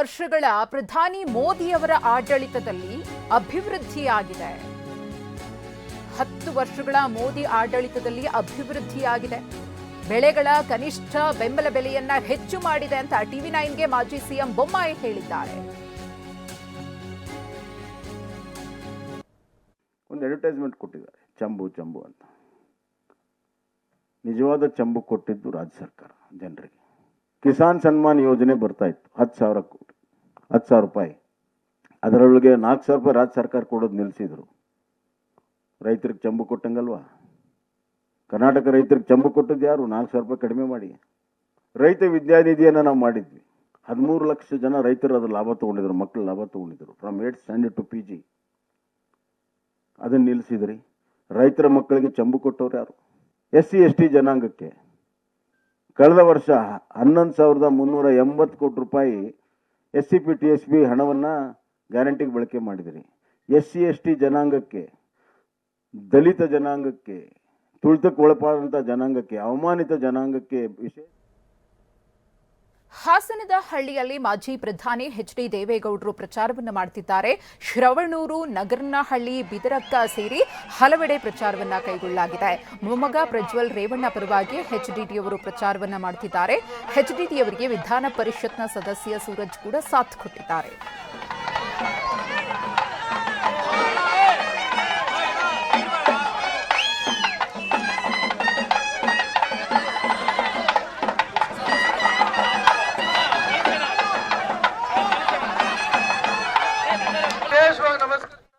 ವರ್ಷಗಳ ಪ್ರಧಾನಿ ಮೋದಿಯವರ ಆಡಳಿತದಲ್ಲಿ ಅಭಿವೃದ್ಧಿಯಾಗಿದೆ. ಹತ್ತು ವರ್ಷಗಳ ಮೋದಿ ಆಡಳಿತದಲ್ಲಿ ಅಭಿವೃದ್ಧಿಯಾಗಿದೆ. ಬೆಳೆಗಳ ಕನಿಷ್ಠ ಬೆಂಬಲ ಬೆಲೆಯನ್ನ ಹೆಚ್ಚು ಮಾಡಿದೆ ಅಂತ ಟಿವಿ ನೈನ್ಗೆ ಮಾಜಿ ಸಿಎಂ ಬೊಮ್ಮಾಯಿ ಹೇಳಿದ್ದಾರೆ. ಒಂದು ಅಡ್ವರ್ಟೈಸ್ಮೆಂಟ್ ಕೊಟ್ಟಿದ್ದಾರೆ, ಚಂಬು ಚಂಬು ಅಂತ. ನಿಜವಾದ ಚಂಬು ಕೊಟ್ಟಿದ್ದು ರಾಜ್ಯ ಸರ್ಕಾರ, ಜನರಿಗೆ. ಕಿಸಾನ್ ಸನ್ಮಾನ್ ಯೋಜನೆ ಬರ್ತಾ ಇತ್ತು, ಹತ್ತು ಸಾವಿರ ಕೋಟಿ ಹತ್ತು ಸಾವಿರ ರೂಪಾಯಿ. ಅದರೊಳಗೆ ನಾಲ್ಕು ಸಾವಿರ ರೂಪಾಯಿ ರಾಜ್ಯ ಸರ್ಕಾರ ಕೊಡೋದು ನಿಲ್ಲಿಸಿದ್ರು ರೈತರಿಗೆ ಚಂಬು ಕೊಟ್ಟಂಗಲ್ವಾ? ಕರ್ನಾಟಕ ರೈತರಿಗೆ ಚಂಬು ಕೊಟ್ಟದ್ದು ಯಾರು? ನಾಲ್ಕು ಸಾವಿರ ರೂಪಾಯಿ ಕಡಿಮೆ ಮಾಡಿ. ರೈತ ವಿದ್ಯಾನಿಧಿಯನ್ನು ನಾವು ಮಾಡಿದ್ವಿ. ಹದಿಮೂರು ಲಕ್ಷ ಜನ ರೈತರು ಅದ್ರ ಲಾಭ ತೊಗೊಂಡಿದ್ರು ಮಕ್ಕಳು ಲಾಭ ತೊಗೊಂಡಿದ್ರು. From eight standard to P G. ಅದನ್ನು ನಿಲ್ಲಿಸಿದ್ರಿ ರೈತರ ಮಕ್ಕಳಿಗೆ ಚಂಬು ಕೊಟ್ಟವ್ರು ಯಾರು? ಎಸ್ ಸಿ, ಎಸ್ ಟಿ ಜನಾಂಗಕ್ಕೆ. ಕಳೆದ ವರ್ಷ ಹನ್ನೊಂದು ಸಾವಿರದ ಮುನ್ನೂರ ಎಂಬತ್ತು ಕೋಟಿ ರೂಪಾಯಿ S C P T S B ಹಣವನ್ನು ಗ್ಯಾರಂಟಿಗೆ ಬಳಕೆ ಮಾಡಿದಿರಿ. ಎಸ್ ಸಿ ಎಸ್ ಟಿ ಜನಾಂಗಕ್ಕೆ, ದಲಿತ ಜನಾಂಗಕ್ಕೆ, ತುಳಿತಕ್ಕೆ ಒಳಪಾದಂಥ ಜನಾಂಗಕ್ಕೆ, ಅವಮಾನಿತ ಜನಾಂಗಕ್ಕೆ ವಿಶೇಷ ಹಾಸನದ ಹಳ್ಳಿಯಲ್ಲಿ ಮಾಜಿ ಪ್ರಧಾನಿ ಎಚ್ ಡಿ ದೇವೇಗೌಡರು ಪ್ರಚಾರವನ್ನು ಮಾಡುತ್ತಿದ್ದಾರೆ ಶ್ರವಣೂರು, ನಗರನಹಳ್ಳಿ, ಬಿದರಕ್ಕ ಸೇರಿ ಹಲವೆಡೆ ಪ್ರಚಾರವನ್ನು ಕೈಗೊಳ್ಳಲಾಗಿದೆ. ಮೊಮ್ಮಗ ಪ್ರಜ್ವಲ್ ರೇವಣ್ಣ ಪರವಾಗಿ ಎಚ್ಡಿಟಿಯವರು ಪ್ರಚಾರವನ್ನು ಮಾಡುತ್ತಿದ್ದಾರೆ ಎಚ್ಡಿಟಿಯವರಿಗೆ ವಿಧಾನ ಪರಿಷತ್ನ ಸದಸ್ಯ ಸೂರಜ್ ಕೂಡ ಸಾಥ್ ಕೊಟ್ಟಿದ್ದಾರೆ.